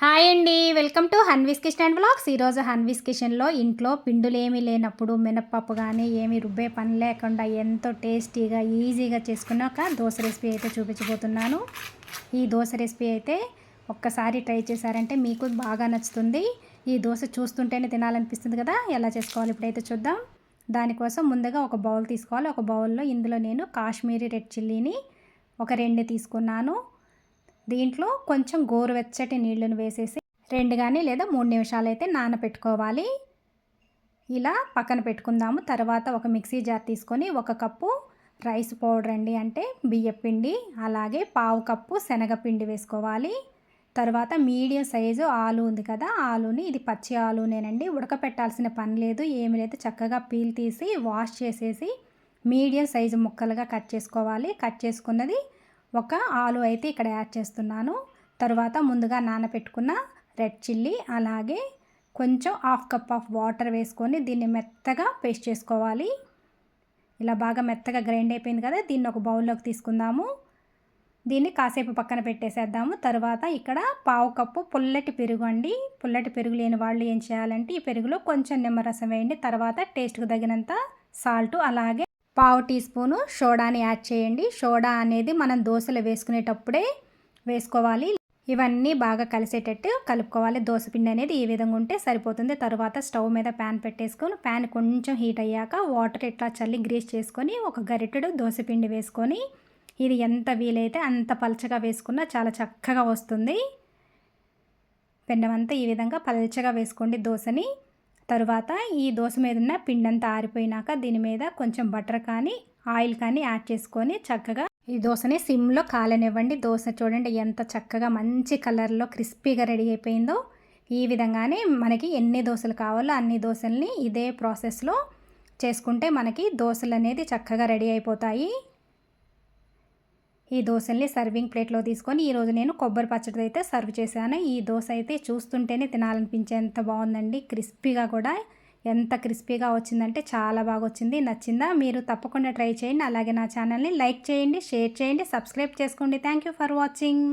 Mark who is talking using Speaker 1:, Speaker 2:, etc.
Speaker 1: Hi అండి. Welcome to Hanvis kitchen and blogs ఈరోజు హన్వీస్ కిచెన్లో ఇంట్లో పిండులు ఏమీ లేనప్పుడు మినప్పప్పు కానీ ఏమీ రుబ్బే పని లేకుండా ఎంతో టేస్టీగా ఈజీగా చేసుకున్న ఒక దోశ రెసిపీ అయితే చూపించబోతున్నాను. ఈ దోశ రెసిపీ అయితే ఒక్కసారి ట్రై చేశారంటే మీకు బాగా నచ్చుతుంది. ఈ దోశ చూస్తుంటేనే తినాలనిపిస్తుంది కదా? ఎలా చేసుకోవాలి ఇప్పుడైతే చూద్దాం. దానికోసం ముందుగా ఒక బౌల్ తీసుకోవాలి. ఒక బౌల్లో ఇందులో నేను కాశ్మీరీ రెడ్ చిల్లీని ఒక రెండు తీసుకున్నాను. దీంట్లో కొంచెం గోరువెచ్చటి నీళ్ళను వేసేసి రెండు కానీ లేదా మూడు నిమిషాలు అయితే నానబెట్టుకోవాలి ఇలా పక్కన పెట్టుకుందాము. తర్వాత ఒక మిక్సీ జార్ తీసుకొని ఒక కప్పు రైస్ పౌడర్ అండి. అంటే బియ్యపిండి అలాగే పావు కప్పు శనగపిండి వేసుకోవాలి. తర్వాత మీడియం సైజు ఆలు ఉంది కదా ఆలుని ఇది పచ్చి ఆలునేనండి. ఉడకపెట్టాల్సిన పని లేదు. ఏమి లేదు. చక్కగా పీల్ తీసి వాష్ చేసేసి మీడియం సైజు ముక్కలుగా కట్ చేసుకోవాలి. కట్ చేసుకున్నది ఒక ఆలు అయితే ఇక్కడ యాడ్ చేస్తున్నాను. తర్వాత ముందుగా నానబెట్టుకున్న రెడ్ చిల్లీ అలాగే కొంచెం హాఫ్ కప్ ఆఫ్ వాటర్ వేసుకొని దీన్ని మెత్తగా పేస్ట్ చేసుకోవాలి. ఇలా బాగా మెత్తగా గ్రైండ్ అయిపోయింది కదా దీన్ని ఒక బౌల్లోకి తీసుకుందాము. దీన్ని కాసేపు పక్కన పెట్టేసేద్దాము. తర్వాత ఇక్కడ పావు కప్పు పుల్లటి పెరుగు అండి. పుల్లటి పెరుగు లేని వాళ్ళు ఏం చేయాలంటే ఈ పెరుగులో కొంచెం నిమ్మరసం వేయండి. తర్వాత టేస్ట్కి తగినంత సాల్ట్ అలాగే పావు టీ స్పూను సోడాని యాడ్ చేయండి. సోడా అనేది మనం దోశలు వేసుకునేటప్పుడే వేసుకోవాలి. ఇవన్నీ బాగా కలిసేటట్టు కలుపుకోవాలి. దోశ పిండి అనేది ఈ విధంగా ఉంటే సరిపోతుంది. తర్వాత స్టవ్ మీద ప్యాన్ పెట్టేసుకొని ప్యాన్ కొంచెం హీట్ అయ్యాక వాటర్ ఇట్లా చల్లి గ్రీస్ చేసుకొని ఒక గరిటెడు దోశ పిండి వేసుకొని ఇది ఎంత వీలైతే అంత పలచగా వేసుకున్నా చాలా చక్కగా వస్తుంది. పెండమంతా ఈ విధంగా పలచగా వేసుకోండి దోశని. తరువాత ఈ దోశ మీద ఉన్న పిండంతా ఆరిపోయినాక దీని మీద కొంచెం బటర్ కానీ ఆయిల్ కానీ యాడ్ చేసుకొని చక్కగా ఈ దోశని సిమ్లో కాలనివ్వండి. దోశ చూడండి ఎంత చక్కగా మంచి కలర్లో క్రిస్పీగా రెడీ అయిపోయిందో. ఈ విధంగానే మనకి ఎన్ని దోశలు కావాలో అన్ని దోశల్ని ఇదే ప్రాసెస్లో చేసుకుంటే మనకి దోశలు అనేది చక్కగా రెడీ అయిపోతాయి. ఈ దోశల్ని సర్వింగ్ ప్లేట్లో తీసుకొని ఈరోజు నేను కొబ్బరి పచ్చడి అయితే సర్వ్ చేశాను. ఈ దోశ అయితే చూస్తుంటేనే తినాలనిపించేంత బాగుందండి. క్రిస్పీగా కూడా. ఎంత క్రిస్పీగా వచ్చిందంటే చాలా బాగా వచ్చింది. నచ్చిందా? మీరు తప్పకుండా ట్రై చేయండి. అలాగే నా ఛానల్ని లైక్ చేయండి షేర్ చేయండి సబ్స్క్రైబ్ చేసుకోండి. Thank you for watching.